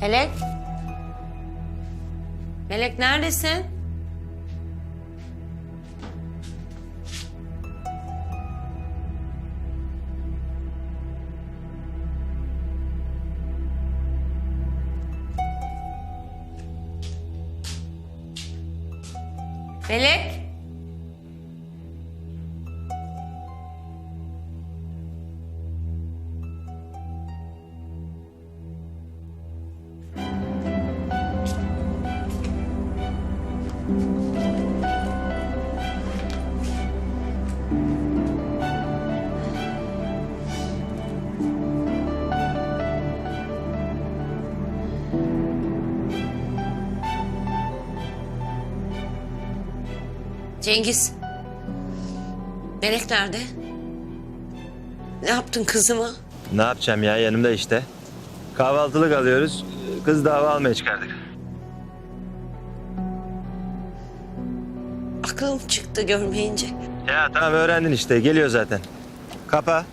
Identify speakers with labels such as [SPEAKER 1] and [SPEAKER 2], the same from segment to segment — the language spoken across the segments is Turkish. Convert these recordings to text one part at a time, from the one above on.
[SPEAKER 1] Melek? Melek neredesin? Melek? Cengiz. Melek nerede? Ne yaptın kızıma?
[SPEAKER 2] Ne yapacağım ya yanımda işte. Kahvaltılık alıyoruz. Kız dava almaya çıkardık.
[SPEAKER 1] Aklım çıktı görmeyince.
[SPEAKER 2] Ya tamam öğrendin işte geliyor zaten. Kapa.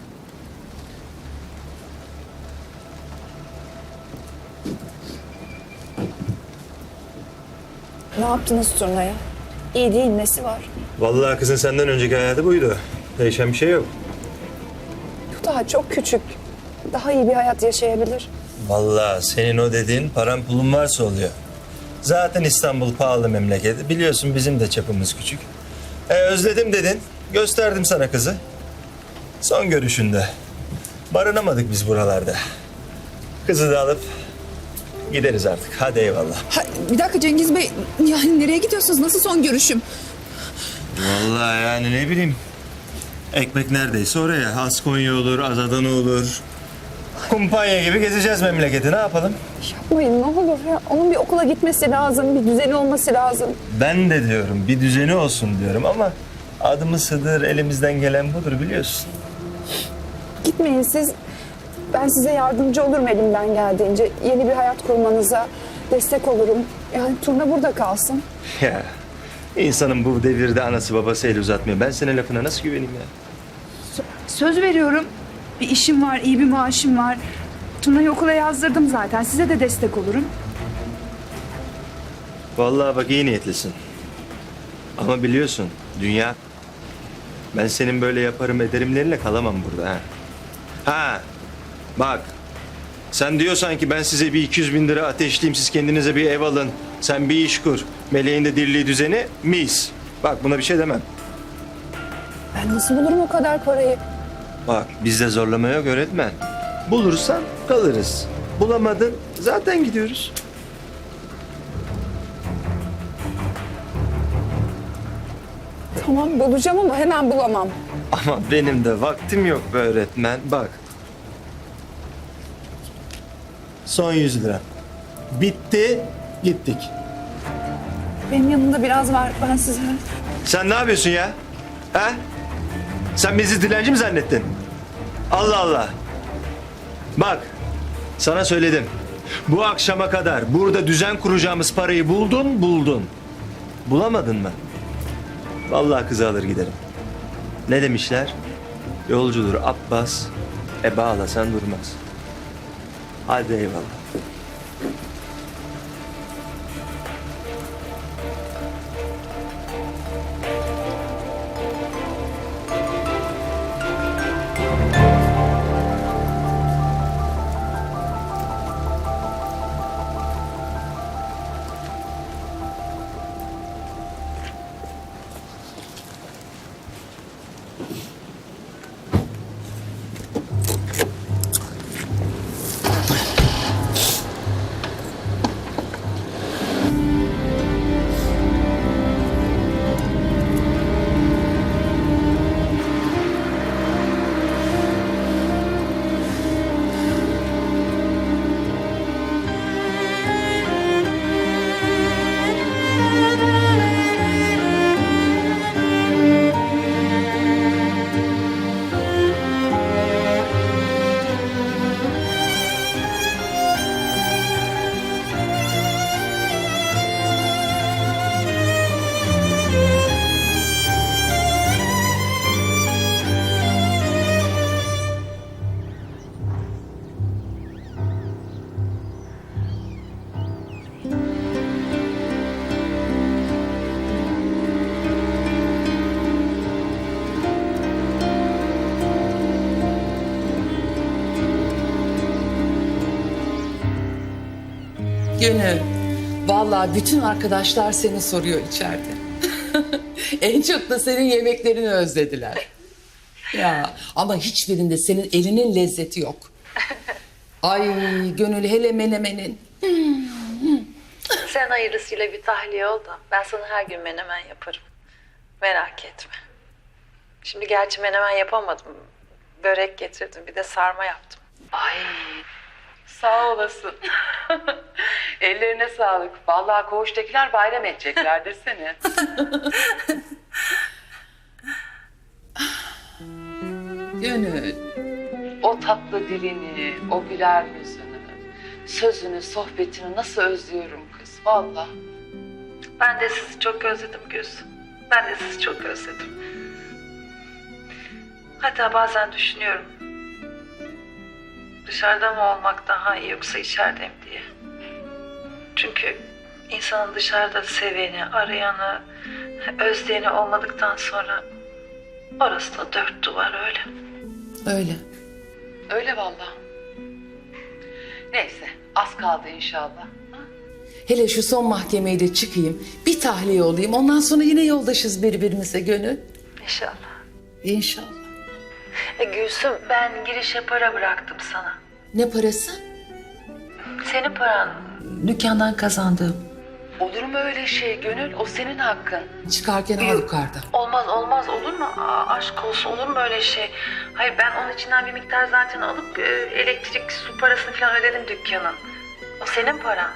[SPEAKER 3] Ne yaptınız turnaya? İyi değil nesi var?
[SPEAKER 2] Vallahi kızın senden önceki hayatı buydu. Değişen bir şey yok.
[SPEAKER 3] Daha çok küçük. Daha iyi bir hayat yaşayabilir.
[SPEAKER 2] Vallahi senin o dediğin paran pulun varsa oluyor. Zaten İstanbul pahalı memleket. Biliyorsun bizim de çapımız küçük. E özledim dedin. Gösterdim sana kızı. Son görüşünde. Barınamadık biz buralarda. Kızı da alıp gideriz artık. Hadi eyvallah.
[SPEAKER 4] Ha, bir dakika Cengiz Bey, yani nereye gidiyorsunuz? Nasıl son görüşüm?
[SPEAKER 2] Vallahi yani ne bileyim. Ekmek neredeyse oraya. Az Konya olur, az Adana olur. Kumpanya gibi gezeceğiz memleketi. Ne yapalım?
[SPEAKER 3] Yapmayın ne olur ya. Onun bir okula gitmesi lazım, bir düzeni olması lazım.
[SPEAKER 2] Ben de diyorum bir düzeni olsun diyorum ama adımız Hıdır elimizden gelen budur biliyorsun.
[SPEAKER 3] Gitmeyin siz. Ben size yardımcı olurum elimden geldiğince. Yeni bir hayat kurmanıza destek olurum. Yani turna burada kalsın.
[SPEAKER 2] Ya insanın bu devirde anası babası el uzatmıyor. Ben senin lafına nasıl güveneyim ya?
[SPEAKER 4] Söz veriyorum. Bir işim var, iyi bir maaşım var. Tuna'yı okula yazdırdım zaten. Size de destek olurum.
[SPEAKER 2] Vallahi bak iyi niyetlisin. Ama biliyorsun dünya... Ben senin böyle yaparım ederimleriyle kalamam burada ha. Ha bak sen diyorsan ki ben size bir 200 bin lira ateşleyeyim siz kendinize bir ev alın. Sen bir iş kur. Meleğin de dirliği düzeni mis. Bak buna bir şey demem.
[SPEAKER 3] Ben nasıl bulurum o kadar parayı?
[SPEAKER 2] Bak bizde zorlama yok öğretmen. Bulursan kalırız. Bulamadın zaten gidiyoruz.
[SPEAKER 3] Tamam bulacağım ama hemen bulamam.
[SPEAKER 2] Ama benim de vaktim yok be öğretmen. Bak. Son 100 lira. Bitti, gittik.
[SPEAKER 3] Benim yanımda biraz var. Ben size...
[SPEAKER 2] Sen ne yapıyorsun ya? Ha? Sen bizi dilenci mi zannettin? Allah Allah. Bak, sana söyledim. Bu akşama kadar burada düzen kuracağımız parayı buldun, buldun. Bulamadın mı? Vallahi kızı alır giderim. Ne demişler? Yolcudur Abbas, e bağlasan durmaz. Hadi eyvallah.
[SPEAKER 5] Gönül. Vallahi bütün arkadaşlar seni soruyor içeride. en çok da senin yemeklerini özlediler. Ya ama hiçbirinde senin elinin lezzeti yok. Ay Gönül hele menemenin.
[SPEAKER 6] Sen hayırlısıyla bir tahliye ol da ben sana her gün menemen yaparım. Merak etme. Şimdi gerçi menemen yapamadım. Börek getirdim bir de sarma yaptım.
[SPEAKER 5] Ay sağ olasın. Ellerine sağlık. Vallahi koğuştakiler bayram edecekler desene. Gönül. O tatlı dilini, o güler yüzünü, sözünü, sohbetini nasıl özlüyorum kız. Vallahi.
[SPEAKER 6] Ben de sizi çok özledim Gülsüm. Ben de sizi çok özledim. Hatta bazen düşünüyorum. Dışarıda mı olmak daha iyi yoksa içeride mi diye. Çünkü insanın dışarıda seveni, arayanı, özleyeni olmadıktan sonra orası da dört duvar öyle.
[SPEAKER 5] Öyle. Öyle vallahi. Neyse az kaldı inşallah. Hele şu son mahkemeye de çıkayım. Bir tahliye olayım. Ondan sonra yine yoldaşız birbirimize gönül.
[SPEAKER 6] İnşallah.
[SPEAKER 5] İnşallah.
[SPEAKER 6] E Gülsüm ben girişe para bıraktım sana.
[SPEAKER 5] Ne parası?
[SPEAKER 6] Senin paran dükkandan kazandığım.
[SPEAKER 5] Olur mu öyle şey Gönül? O senin hakkın. Çıkarken al yukarıda.
[SPEAKER 6] Olmaz olmaz olur mu? Aa, aşk olsun olur mu öyle şey? Hayır ben onun içinden bir miktar zaten alıp e, elektrik su parasını falan ödedim dükkanın. O senin paran.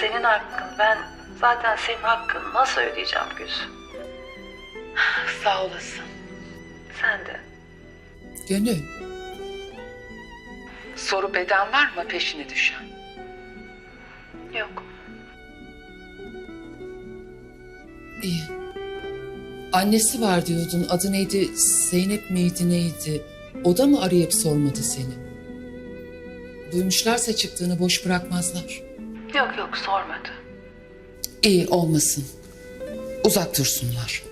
[SPEAKER 6] Senin hakkın. Ben zaten senin hakkını nasıl ödeyeceğim Gülsüm?
[SPEAKER 5] Sağ olasın.
[SPEAKER 6] Sen de.
[SPEAKER 5] Gönül. Soru beden var mı peşine düşen?
[SPEAKER 6] Yok.
[SPEAKER 5] İyi. Annesi var diyordun. Adı neydi? Zeynep miydi neydi? O da mı arayıp sormadı seni? Duymuşlarsa çıktığını boş bırakmazlar.
[SPEAKER 6] Yok yok sormadı.
[SPEAKER 5] İyi olmasın. Uzak dursunlar.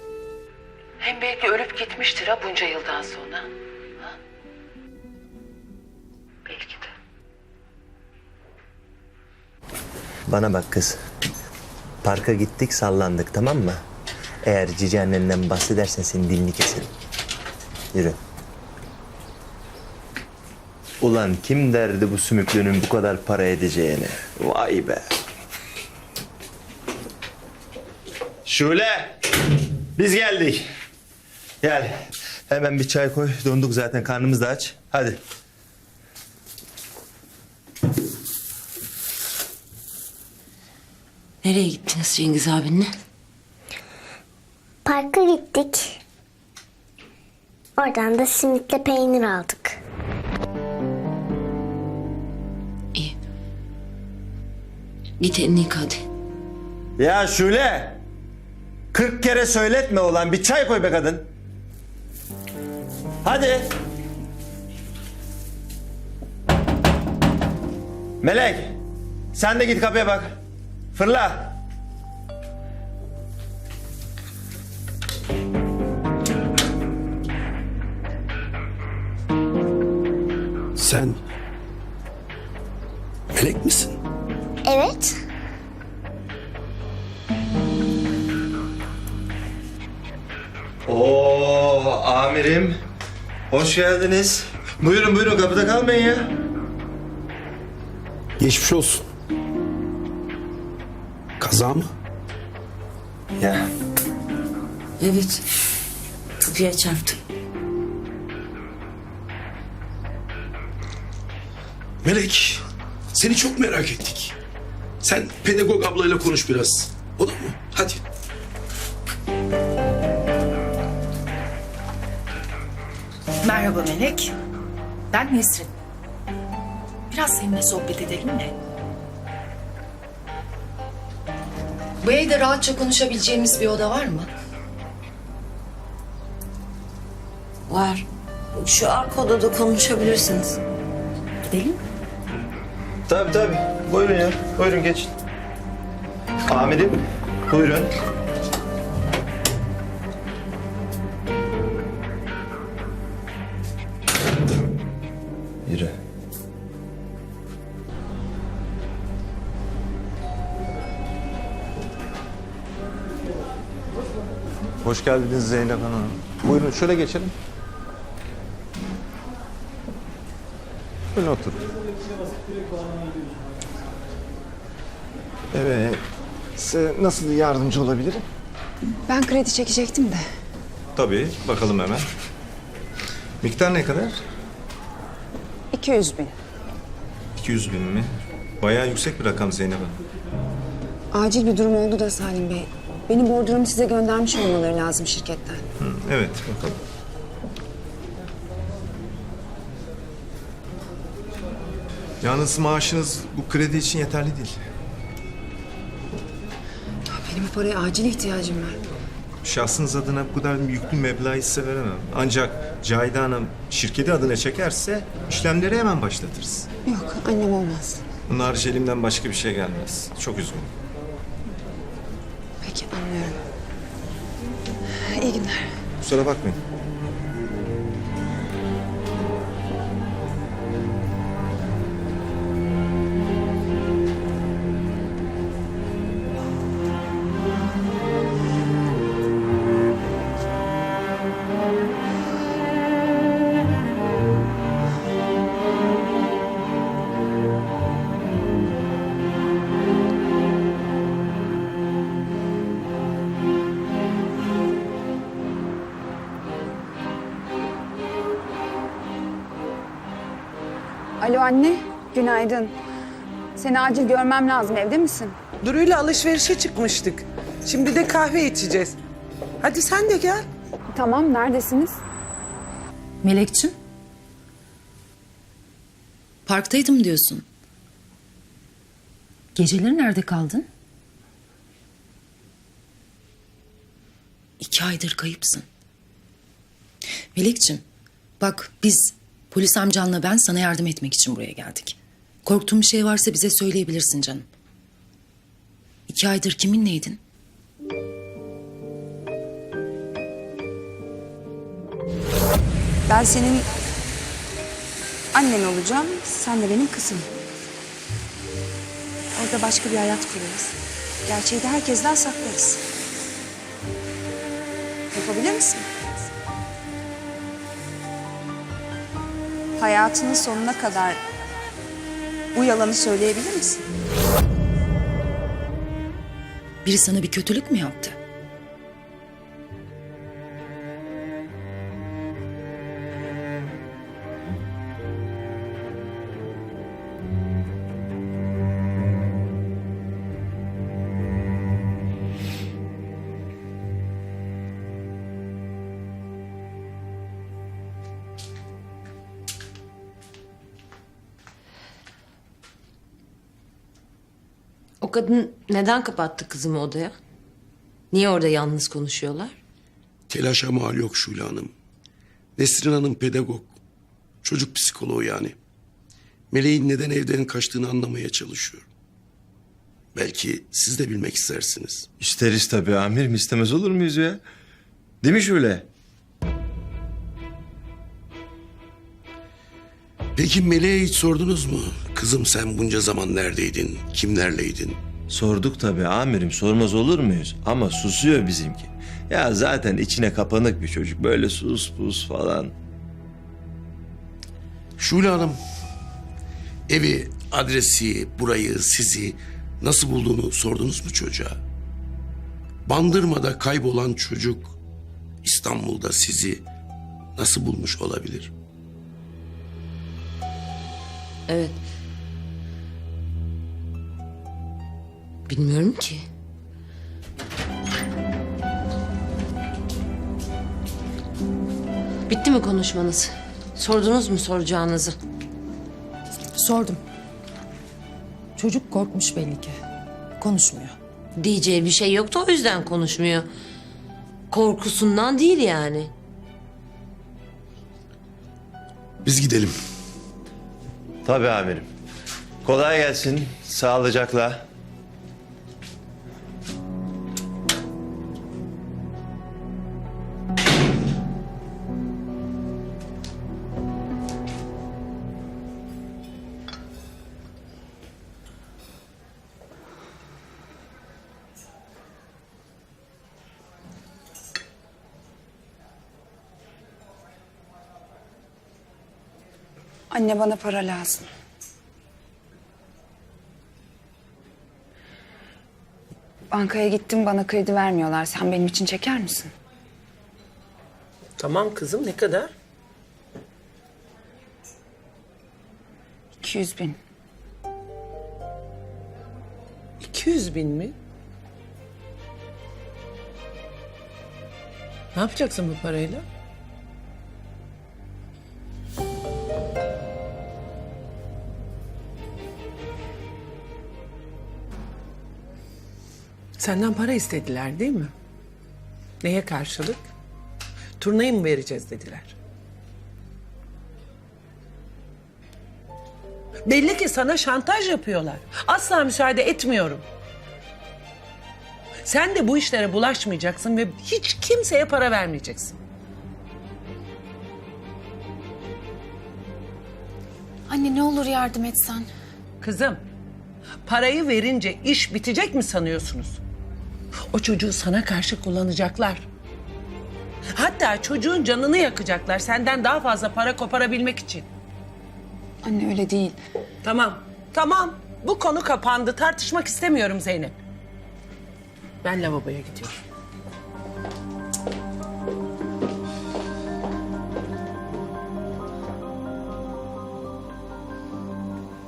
[SPEAKER 5] Hem belki ölüp gitmiştir ha bunca yıldan sonra.
[SPEAKER 2] Bana bak kız. Parka gittik sallandık tamam mı? Eğer cici annenden bahsedersen senin dilini keserim. Yürü. Ulan kim derdi bu sümüklünün bu kadar para edeceğini? Vay be. Şule. Biz geldik. Gel. Hemen bir çay koy. Donduk zaten karnımız da aç. Hadi.
[SPEAKER 1] Nereye gittiniz Cengiz abinle?
[SPEAKER 7] Parka gittik. Oradan da simitle peynir aldık.
[SPEAKER 1] İyi. Git elini yıka hadi.
[SPEAKER 2] Ya Şule. 40 kere söyletme olan bir çay koy be kadın. Hadi. Melek. Sen de git kapıya bak. Fırla.
[SPEAKER 8] Sen melek misin?
[SPEAKER 7] Evet.
[SPEAKER 2] Oo amirim. Hoş geldiniz. Buyurun buyurun kapıda kalmayın ya.
[SPEAKER 8] Geçmiş olsun. Kaza mı?
[SPEAKER 2] Ya
[SPEAKER 1] Evet. Kapıya çarptım.
[SPEAKER 8] Melek, seni çok merak ettik. Sen pedagog ablayla konuş biraz. Olur mu? Hadi.
[SPEAKER 9] Merhaba Melek. Ben Nesrin. Biraz seninle sohbet edelim mi? Bu evde rahatça konuşabileceğimiz bir oda var mı?
[SPEAKER 1] Var. Şu arka odada konuşabilirsiniz.
[SPEAKER 9] Gidelim mi?
[SPEAKER 2] tabii tabii. Buyurun ya. Buyurun geçin. Amirim buyurun.
[SPEAKER 10] Hoş geldiniz Zeynep Hanım. Buyurun şöyle geçelim. Buyurun oturun. Evet. Size nasıl yardımcı olabilirim?
[SPEAKER 3] Ben kredi çekecektim de.
[SPEAKER 10] Tabii. Bakalım hemen. Miktar ne kadar?
[SPEAKER 3] 200 bin.
[SPEAKER 10] 200 bin mi? Bayağı yüksek bir rakam Zeynep Hanım.
[SPEAKER 3] Acil bir durum oldu da Salim Bey. Benim bordromu size göndermiş olmaları lazım şirketten.
[SPEAKER 10] Hı, evet bakalım. Yalnız maaşınız bu kredi için yeterli değil.
[SPEAKER 3] Benim bu paraya acil ihtiyacım var.
[SPEAKER 10] Şahsınız adına bu kadar yüklü meblağı size veremem. Ancak Cahide Hanım şirketi adına çekerse işlemleri hemen başlatırız.
[SPEAKER 3] Yok annem olmaz.
[SPEAKER 10] Bunun harici elimden başka bir şey gelmez. Çok üzgünüm.
[SPEAKER 3] İyi günler.
[SPEAKER 10] Kusura bakmayın.
[SPEAKER 3] Anne, günaydın. Seni acil görmem lazım. Evde misin?
[SPEAKER 11] Duru'yla alışverişe çıkmıştık. Şimdi de kahve içeceğiz. Hadi sen de gel.
[SPEAKER 3] Tamam, neredesiniz?
[SPEAKER 9] Melekçim. Parktaydım diyorsun. Geceleri nerede kaldın? İki aydır kayıpsın. Melekçim, bak biz polis amcanla ben sana yardım etmek için buraya geldik. Korktuğun bir şey varsa bize söyleyebilirsin canım. İki aydır kiminleydin?
[SPEAKER 3] Ben senin annen olacağım, sen de benim kızım. Orada başka bir hayat kurarız. Gerçeği de herkesten saklarız. Yapabilir misin? Hayatının sonuna kadar bu yalanı söyleyebilir misin?
[SPEAKER 9] Biri sana bir kötülük mü yaptı?
[SPEAKER 1] Kadın neden kapattı kızımı odaya? Niye orada yalnız konuşuyorlar?
[SPEAKER 8] Telaşa mal yok Şule Hanım. Nesrin Hanım pedagog. Çocuk psikoloğu yani. Meleğin neden evden kaçtığını anlamaya çalışıyor. Belki siz de bilmek istersiniz.
[SPEAKER 2] İsteriz tabii amirim istemez olur muyuz ya? Değil mi Şule?
[SPEAKER 8] Peki Meleğe hiç sordunuz mu? Kızım sen bunca zaman neredeydin? Kimlerleydin?
[SPEAKER 2] Sorduk tabii amirim sormaz olur muyuz? Ama susuyor bizimki. Ya zaten içine kapanık bir çocuk böyle sus pus falan.
[SPEAKER 8] Şule Hanım, evi, adresi, burayı, sizi nasıl bulduğunu sordunuz mu çocuğa? Bandırma'da kaybolan çocuk İstanbul'da sizi nasıl bulmuş olabilir?
[SPEAKER 1] Evet. Bilmiyorum ki. Bitti mi konuşmanız? Sordunuz mu soracağınızı?
[SPEAKER 9] Sordum. Çocuk korkmuş belli ki. Konuşmuyor.
[SPEAKER 1] Diyeceği bir şey yoktu o yüzden konuşmuyor. Korkusundan değil yani.
[SPEAKER 8] Biz gidelim.
[SPEAKER 2] Tabii amirim. Kolay gelsin. Sağlıcakla.
[SPEAKER 3] Anne bana para lazım. Bankaya gittim bana kredi vermiyorlar. Sen benim için çeker misin?
[SPEAKER 11] Tamam kızım ne kadar?
[SPEAKER 3] 200 bin.
[SPEAKER 11] 200 bin mi? Ne yapacaksın bu parayla? Senden para istediler değil mi? Neye karşılık? Turnayı mı vereceğiz dediler. Belli ki sana şantaj yapıyorlar. Asla müsaade etmiyorum. Sen de bu işlere bulaşmayacaksın ve hiç kimseye para vermeyeceksin.
[SPEAKER 9] Anne ne olur yardım etsen.
[SPEAKER 11] Kızım, parayı verince iş bitecek mi sanıyorsunuz? O çocuğu sana karşı kullanacaklar. Hatta çocuğun canını yakacaklar senden daha fazla para koparabilmek için.
[SPEAKER 3] Anne öyle değil.
[SPEAKER 11] Tamam, tamam. Bu konu kapandı. Tartışmak istemiyorum Zeynep. Ben lavaboya gidiyorum.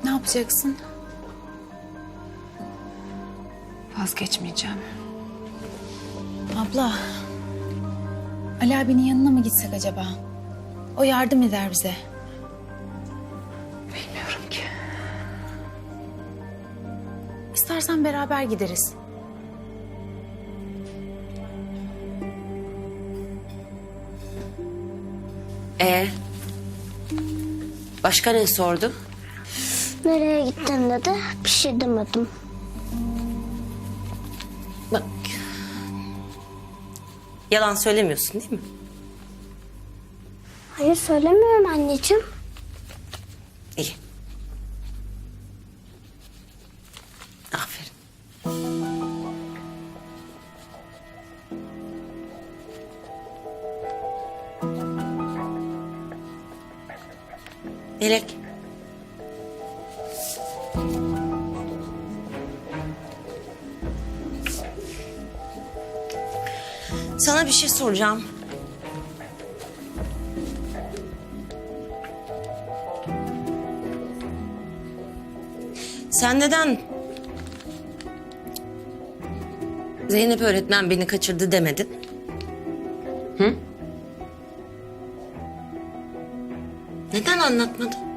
[SPEAKER 9] Ne yapacaksın?
[SPEAKER 3] Vazgeçmeyeceğim.
[SPEAKER 12] Abla. Ali abinin yanına mı gitsek acaba? O yardım eder bize.
[SPEAKER 3] Bilmiyorum ki.
[SPEAKER 12] İstersen beraber gideriz.
[SPEAKER 1] Ee, başka ne sordu?
[SPEAKER 7] Nereye gittin dedi. Bir şey demedim.
[SPEAKER 1] Yalan söylemiyorsun değil mi?
[SPEAKER 7] Hayır söylemiyorum anneciğim.
[SPEAKER 1] İyi. Aferin. Melek. Sana bir şey soracağım. Sen neden Zeynep öğretmen beni kaçırdı demedin? Hı? Neden anlatmadın?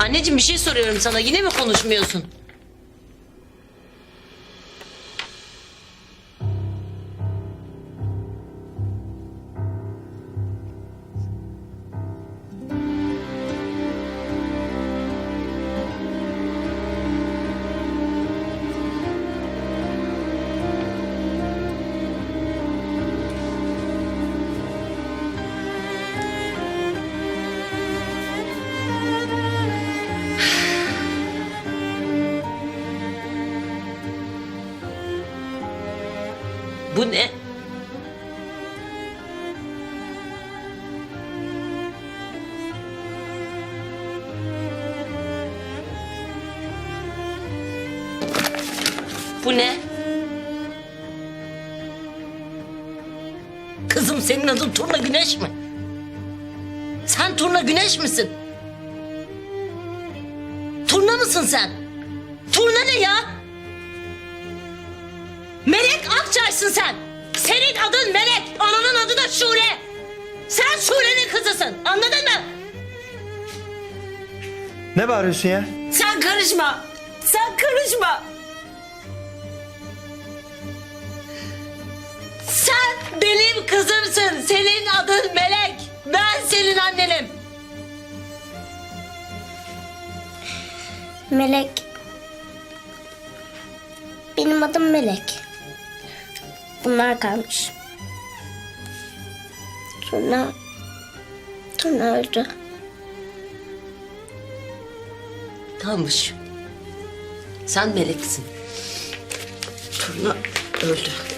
[SPEAKER 1] Anneciğim bir şey soruyorum sana. Yine mi konuşmuyorsun? Güneş misin? Turna mısın sen? Turna ne ya? Melek Akçay'sın sen. Senin adın Melek, ananın adı da Şule. Sen Şule'nin kızısın, anladın mı?
[SPEAKER 2] Ne bağırıyorsun ya?
[SPEAKER 1] Sen karışma. Sen karışma. Sen benim kızımsın. Senin adın Melek. Ben senin annenim.
[SPEAKER 7] Melek. Benim adım Melek. Bunlar kalmış. Turna... Turna öldü.
[SPEAKER 1] Kalmış. Sen meleksin. Turna öldü.